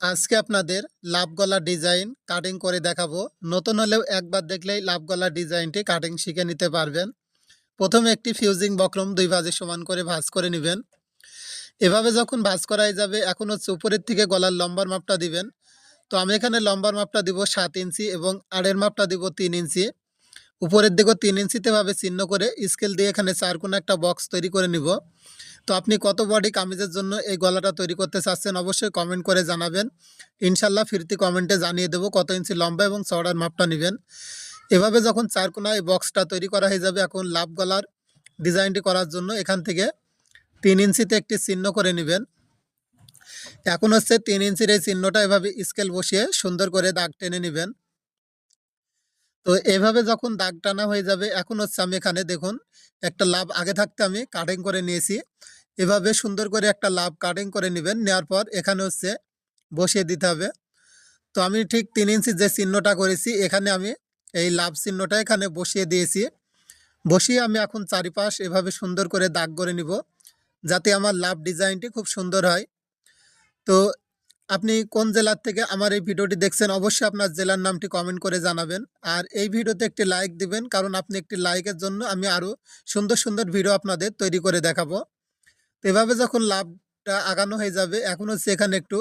আজকে আপনাদের লাভ গলা ডিজাইন কাটিং করে দেখাবো। নতুন হলেও একবার দেখলেই লাভ গলা ডিজাইনটি কাটিং শিখে নিতে পারবেন। প্রথমে একটি ফিউজিং বক্রম দুই ভাজে সমান করে ভাজ করে নেবেন। এভাবে যখন ভাঁজ করাই যাবে, এখন হচ্ছে উপরের থেকে গলার লম্বার মাপটা দিবেন। তো আমি এখানে লম্বার মাপটা দিব সাত ইঞ্চি এবং আড়ের মাপটা দিব তিন ইঞ্চি। উপরের দিকেও তিন ইঞ্চিতে ভাবে চিহ্ন করে স্কেল দিয়ে এখানে চার কোনো একটা বক্স তৈরি করে নিব। তো আপনি কত বডি কামিজের জন্য এই গলাটা তৈরি করতে চাচ্ছেন অবশ্যই কমেন্ট করে জানাবেন। ইনশাল্লাহ ফিরতি কমেন্টে জানিয়ে দেবো কত ইঞ্চি লম্বা এবং চওড়ার মাপটা নেবেন। এভাবে যখন চারকোনা এই বক্সটা তৈরি করা হয়ে যাবে, এখন লাভ গলার ডিজাইনটি করার জন্য এখান থেকে তিন ইঞ্চিতে একটি চিহ্ন করে নেবেন। এখন হচ্ছে তিন ইঞ্চির এই চিহ্নটা এভাবে স্কেল বসিয়ে সুন্দর করে দাগ টেনে নেবেন। তো এভাবে যখন দাগ টানা হয়ে যাবে, এখন হচ্ছে আমি এখানে দেখুন, একটা লাভ আগে থাকতে আমি কাটিং করে নিয়েছি। এভাবে সুন্দর করে একটা লাভ কাটিং করে নেবেন নেওয়ার পর এখানে হচ্ছে বসিয়ে দিতে হবে। তো আমি ঠিক তিন ইঞ্চি যে চিহ্নটা করেছি, এখানে আমি এই লাভ চিহ্নটা এখানে বসিয়ে দিয়েছি। বসিয়ে আমি এখন চারিপাশ এভাবে সুন্দর করে দাগ করে নিব, যাতে আমার লাভ ডিজাইনটি খুব সুন্দর হয়। তো আপনি কোন জেলার থেকে আমার এই ভিডিওটি দেখছেন, অবশ্যই আপনার জেলার নামটি কমেন্ট করে জানাবেন। আর এই ভিডিওতে একটি লাইক দিবেন, কারণ আপনি একটি লাইকের জন্য আমি আরও সুন্দর সুন্দর ভিডিও আপনাদের তৈরি করে দেখাবো। তো এভাবে যখন লাভটা আগানো হয়ে যাবে এখন হচ্ছে এখানে একটু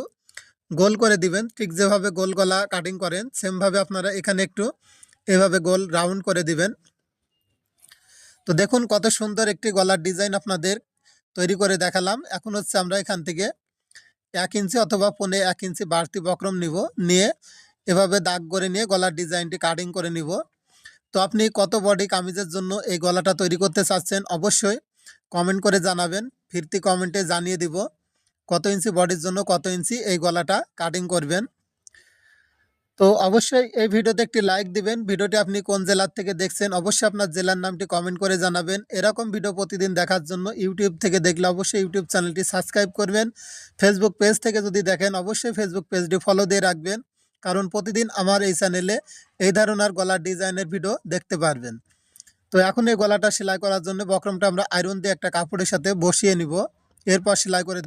গোল করে দিবেন। ঠিক যেভাবে গোল গলা কাটিং করেন, সেমভাবে আপনারা এখানে একটু এভাবে গোল রাউন্ড করে দিবেন। তো দেখুন কত সুন্দর একটি গলার ডিজাইন আপনাদের তৈরি করে দেখালাম। এখন হচ্ছে আমরা এখান থেকে এক ইঞ্চি অথবা পনে এক ইঞ্চি বাড়তি বক্রম নিব, নিয়ে এভাবে দাগ করে নিয়ে গলার ডিজাইনটি কাটিং করে নিব। তো আপনি কত বডি কামিজের জন্য এই গলাটা তৈরি করতে চাচ্ছেন অবশ্যই কমেন্ট করে জানাবেন। ফিরতি কমেন্টে জানিয়ে দিব কত ইঞ্চি বডির জন্য কত ইঞ্চি এই গলাটা কাটিং করবেন। তো অবশ্যই এই ভিডিওতে একটি লাইক দিবেন। ভিডিওটি আপনি কোন জেলার থেকে দেখছেন অবশ্যই আপনার জেলার নামটি কমেন্ট করে জানাবেন। এরকম ভিডিও প্রতিদিন দেখার জন্য ইউটিউব থেকে দেখলে অবশ্যই ইউটিউব চ্যানেলটি সাবস্ক্রাইব করবেন। ফেসবুক পেজ থেকে যদি দেখেন অবশ্যই ফেসবুক পেজটি ফলো দিয়ে রাখবেন। কারণ প্রতিদিন আমার এই চ্যানেলে এই ধরনের গলার ডিজাইনের ভিডিও দেখতে পারবেন। তো এখন এই গলাটা সেলাই করার জন্য বক্রমটা আমরা আয়রন দিয়ে একটা কাপড়ের সাথে বসিয়ে নিব। এরপর সেলাই করে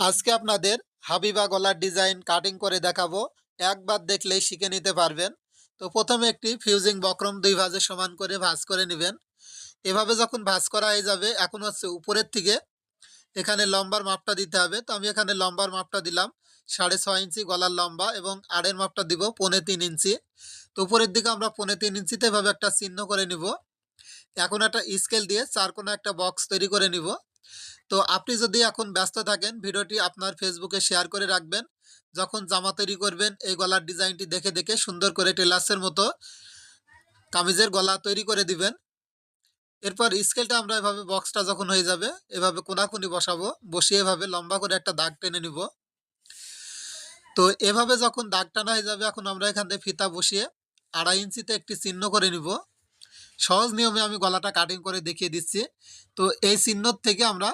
আজকে আপনাদের হাবিবা গলার ডিজাইন কাটিং করে দেখাবো। একবার দেখলেই শিখে নিতে পারবেন। তো প্রথমে একটি ফিউজিং বক্রম দুই ভাজে সমান করে ভাঁজ করে নেবেন। এভাবে যখন ভাঁজ করা হয়ে যাবে, এখন হচ্ছে উপরের থেকে এখানে লম্বার মাপটা দিতে হবে। তো আমি এখানে লম্বার মাপটা দিলাম। সাড়ে ছয় ইঞ্চি গলার লম্বা এবং আড়ের মাপটা দিব পৌনে তিন ইঞ্চি। তো উপরের দিকে আমরা পৌনে তিন ইঞ্চিতে এভাবে একটা চিহ্ন করে নিব। এখন একটা স্কেল দিয়ে চার কোনো একটা বক্স তৈরি করে নিব। তো আপনি যদি এখন ব্যস্ত থাকেন, ভিডিওটি আপনার ফেসবুকে শেয়ার করে রাখবেন। যখন জামা তৈরি করবেন, এই গলার ডিজাইনটি দেখে দেখে সুন্দর করে টেলার্সের মতো কামিজের গলা তৈরি করে দিবেন। এরপর স্কেলটা আমরা এভাবে বক্সটা যখন হয়ে যাবে, এভাবে কোনাকুনি বসাবো, বসিয়ে এভাবে লম্বা করে একটা দাগ টেনে নিব। তো এভাবে যখন দাগ টানা হয়ে যাবে, এখন আমরা এখান থেকে ফিতা বসিয়ে আড়াই ইঞ্চিতে একটি চিহ্ন করে নিব। সহজ নিয়মে আমি গলাটা কাটিং করে দেখিয়ে দিচ্ছি। তো এই চিহ্ন থেকে আমরা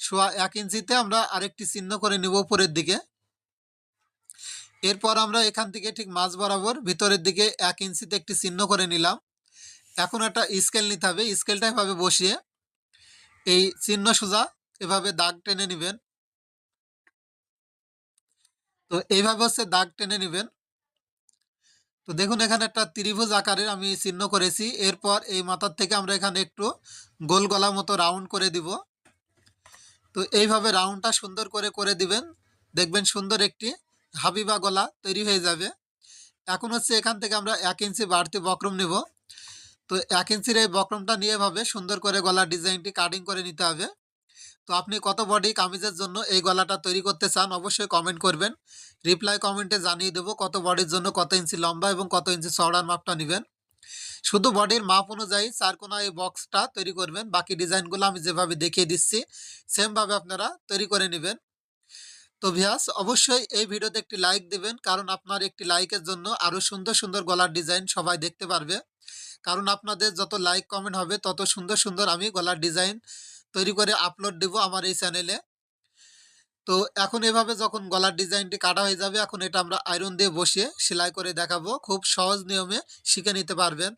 সোয়া এক ইঞ্চিতে আমরা আরেকটি চিহ্ন করে নিব উপরের দিকে। এরপর আমরা এখান থেকে ঠিক মাঝ বরাবর ভিতরের দিকে এক ইঞ্চিতে একটি চিহ্ন করে নিলাম। এখন একটা স্কেল নিতে হবে স্কেলটা এভাবে বসিয়ে এই চিহ্ন সোজা এভাবে দাগ টেনে নেবেন। তো এইভাবে হচ্ছে দাগ টেনে নেবেন। তো দেখুন, এখানে একটা ত্রিভুজ আকারের আমি চিহ্ন করেছি। এরপর এই মাথার থেকে আমরা এখানে একটু গোল গলা মতো রাউন্ড করে দিব। তো এইভাবে রাউন্ডটা সুন্দর করে করে দিবেন। দেখবেন সুন্দর একটি হাবিবা গলা তৈরি হয়ে যাবে। এখন হচ্ছে এখান থেকে আমরা এক ইঞ্চি বাড়তি বক্রম নেব। তো এক ইঞ্চির এই বক্রমটা নিয়ে ভাবে সুন্দর করে গলার ডিজাইনটি কাটিং করে নিতে হবে। তো আপনি কত বডি কামিজের জন্য এই গলাটা তৈরি করতে চান অবশ্যই কমেন্ট করবেন। রিপ্লাই কমেন্টে জানিয়ে দেবো কত বডির জন্য কত ইঞ্চি লম্বা এবং কত ইঞ্চি চওড়ার মাপটা নেবেন। শুধু বডির মাপ অনুযায়ী চার কোনা এই বক্সটা তৈরি করবেন। বাকি ডিজাইনগুলো আমি যেভাবে দেখিয়ে দিচ্ছি সেমভাবে আপনারা তৈরি করে নেবেন। তো ভিয়াস অবশ্যই এই ভিডিওতে একটি লাইক দেবেন, কারণ আপনার একটি লাইকের জন্য আরও সুন্দর সুন্দর গলার ডিজাইন সবাই দেখতে পারবে। কারণ আপনাদের যত লাইক কমেন্ট হবে, তত সুন্দর সুন্দর আমি গলার ডিজাইন তৈরি করে আপলোড দেব আমার এই চ্যানেলে তো এখন এভাবে যখন গলার ডিজাইনটি কাটা হয়ে যাবে, এখন এটা আমরা আয়রন দিয়ে বসিয়ে সেলাই করে দেখাবো। খুব সহজ নিয়মে শিখে নিতে পারবেন।